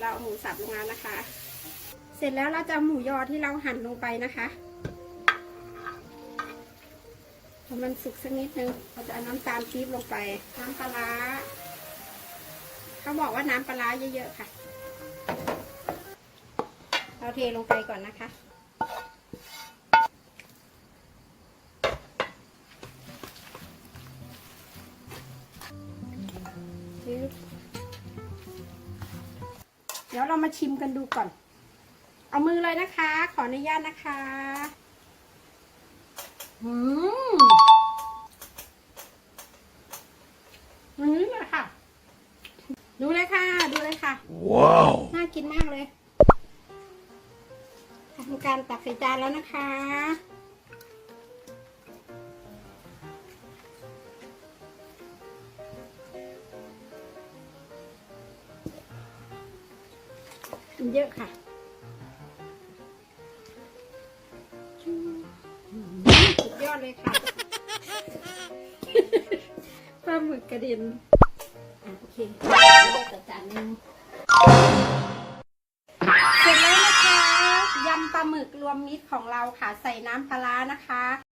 เราเอาหมูสับลงแล้วนะคะ เสร็จแล้วเราจะหมูยอที่เราหั่นลงไปนะคะพอมันสุกสักนิดนึงเราจะเอาน้ำตาลปี๊บลงไป น้ำปลาเขาบอกว่าน้ำปลาเยอะๆค่ะ เราเทลงไปก่อนนะคะ เดี๋ยวเรามาชิมกันดูก่อน เอามือเลยนะคะ ขออนุญาตนะคะอืมอันนี้เลยค่ะ ดูเลยค่ะ ดูเลยค่ะ Wow. น่ากินมากเลยทำการตักใส่จานแล้วนะคะ กินเยอะค่ะสุดยอดเลยค่ะปลาหมึกกระเด็นอะโอเคเลือกแต่จานหนึงเสร็จแล้วนะคะยำปลาหมึกรวมมิตรของเราค่ะใส่น้ำปลาร้านะคะ